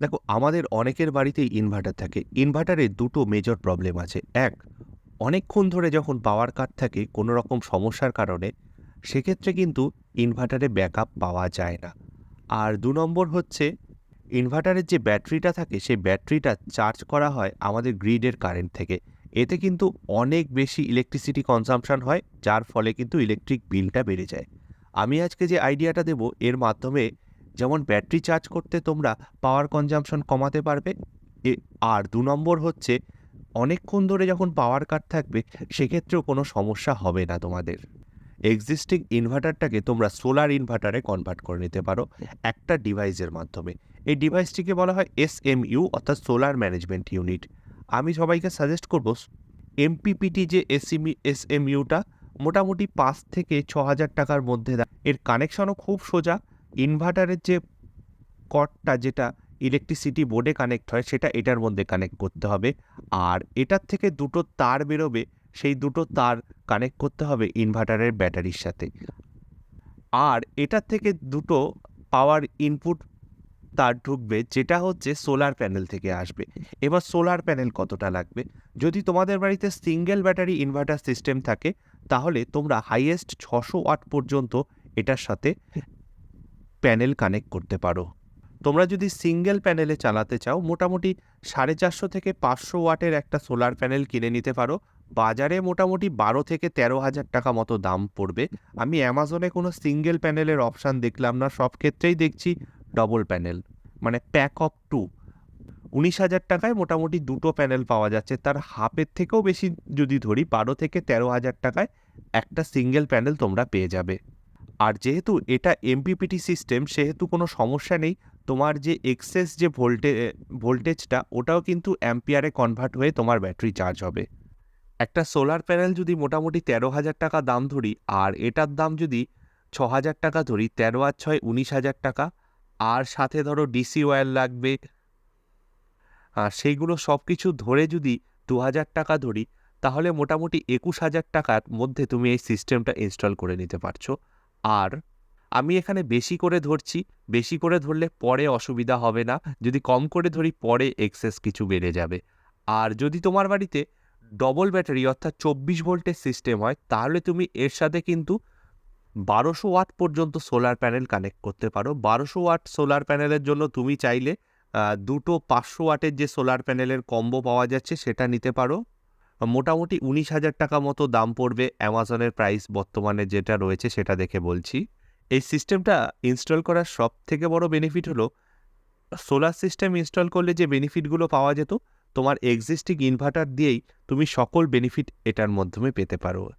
দেখো, আমাদের অনেকের বাড়িতেই ইনভার্টার থাকে। ইনভার্টারে দুটো মেজর প্রবলেম আছে। এক, অনেকক্ষণ ধরে যখন পাওয়ার কাট থাকে কোনো রকম সমস্যার কারণে, সেক্ষেত্রে কিন্তু ইনভার্টারে ব্যাকআপ পাওয়া যায় না। আর দু নম্বর হচ্ছে ইনভার্টারের যে ব্যাটারিটা থাকে, সেই ব্যাটারিটা চার্জ করা হয় আমাদের গ্রিডের কারেন্ট থেকে। এতে কিন্তু অনেক বেশি ইলেকট্রিসিটি কনজাম্পশন হয়, যার ফলে কিন্তু ইলেকট্রিক বিলটা বেড়ে যায়। আমি আজকে যে আইডিয়াটা দেবো, এর মাধ্যমে যেমন ব্যাটারি চার্জ করতে তোমরা পাওয়ার কনজামশন কমাতে পারবে। আর দু নম্বর হচ্ছে, অনেকক্ষণ ধরে যখন পাওয়ার কাট থাকবে, সেক্ষেত্রেও কোনো সমস্যা হবে না তোমাদের। এক্সিস্টিং ইনভার্টারটাকে তোমরা সোলার ইনভার্টারে কনভার্ট করে নিতে পারো, একটা ডিভাইসের মাধ্যমে। এই ডিভাইসটিকে বলা হয় এস এম ইউ অর্থাৎ সোলার ম্যানেজমেন্ট ইউনিট আমি সবাইকে সাজেস্ট করব এমপিপিটি যে এসএমই এস এম ইউটা মোটামুটি পাঁচ থেকে ছ হাজার টাকার মধ্যে। এর কানেকশনও খুব সোজা। ইনভার্টারের যে কর্ডটা যেটা ইলেকট্রিসিটি বোর্ডে কানেক্ট হয়, সেটা এটার মধ্যে কানেক্ট করতে হবে। আর এটার থেকে দুটো তার বেরোবে, সেই দুটো তার কানেক্ট করতে হবে ইনভার্টারের ব্যাটারির সাথে। আর এটার থেকে দুটো পাওয়ার ইনপুট তার ঢুকবে, যেটা হচ্ছে সোলার প্যানেল থেকে আসবে। এবার সোলার প্যানেল কতটা লাগবে? যদি তোমাদের বাড়িতে সিঙ্গেল ব্যাটারি ইনভার্টার সিস্টেম থাকে, তাহলে তোমরা হাইয়েস্ট ছশো ওয়াট পর্যন্ত এটার সাথে প্যানেল কানেক্ট করতে পারো। তোমরা যদি সিঙ্গেল প্যানেলে চালাতে চাও, মোটামুটি সাড়ে চারশো থেকে পাঁচশো ওয়াটের একটা সোলার প্যানেল কিনে নিতে পারো। বাজারে মোটামুটি বারো থেকে তেরো হাজার টাকা মতো দাম পড়বে। আমি অ্যামাজনে কোনো সিঙ্গেল প্যানেলের অপশান দেখলাম না, সব ক্ষেত্রেই দেখছি ডবল প্যানেল মানে প্যাক অফ টু। উনিশ হাজার টাকায় মোটামুটি দুটো প্যানেল পাওয়া যাচ্ছে। তার হাফের থেকেও বেশি যদি ধরি, বারো থেকে তেরো হাজার টাকায় একটা সিঙ্গেল প্যানেল তোমরা পেয়ে যাবে। আর যেহেতু এটা এমপিপিটি সিস্টেম সেহেতু কোনো সমস্যা নেই। তোমার যে এক্সেস যে ভোল্টে ভোল্টেজটা ওটাও কিন্তু অ্যাম্পিয়ারে কনভার্ট হয়ে তোমার ব্যাটারি চার্জ হবে। একটা সোলার প্যানেল যদি মোটামুটি তেরো হাজার টাকা দাম ধরি, আর এটার দাম যদি ছ হাজার টাকা ধরি, তেরো আর ছয় উনিশ হাজার টাকা। আর সাথে ধরো ডিসি ওয়্যার লাগবে। আর সেইগুলো সব কিছু ধরে যদি দু হাজার টাকা ধরি, তাহলে মোটামুটি একুশ হাজার টাকার মধ্যে তুমি এই সিস্টেমটা ইনস্টল করে নিতে পারছ। আর আমি এখানে বেশি করে ধরছি, বেশি করে ধরলে পরে অসুবিধা হবে না। যদি কম করে ধরি, পরে এক্সেস কিছু বেড়ে যাবে। আর যদি তোমার বাড়িতে ডবল ব্যাটারি অর্থাৎ চব্বিশ ভোল্টের সিস্টেম হয়, তাহলে তুমি এর সাথে কিন্তু বারোশো ওয়াট পর্যন্ত সোলার প্যানেল কানেক্ট করতে পারো। বারোশো ওয়াট সোলার প্যানেলের জন্য তুমি চাইলে দুটো পাঁচশো ওয়াটের যে সোলার প্যানেলের কম্বো পাওয়া যাচ্ছে, সেটা নিতে পারো। মোটামুটি উনিশ হাজার টাকা মতো দাম পড়বে অ্যামাজনের প্রাইস বর্তমানে যেটা রয়েছে সেটা দেখে বলছি। এই সিস্টেমটা ইনস্টল করার সব থেকে বড় বেনিফিট হলো, সোলার সিস্টেম ইনস্টল করলে যে বেনিফিটগুলো পাওয়া যেত, তোমার এক্সিস্টিং ইনভার্টার দিয়েই তুমি সকল বেনিফিট এটার মাধ্যমে পেতে পারো।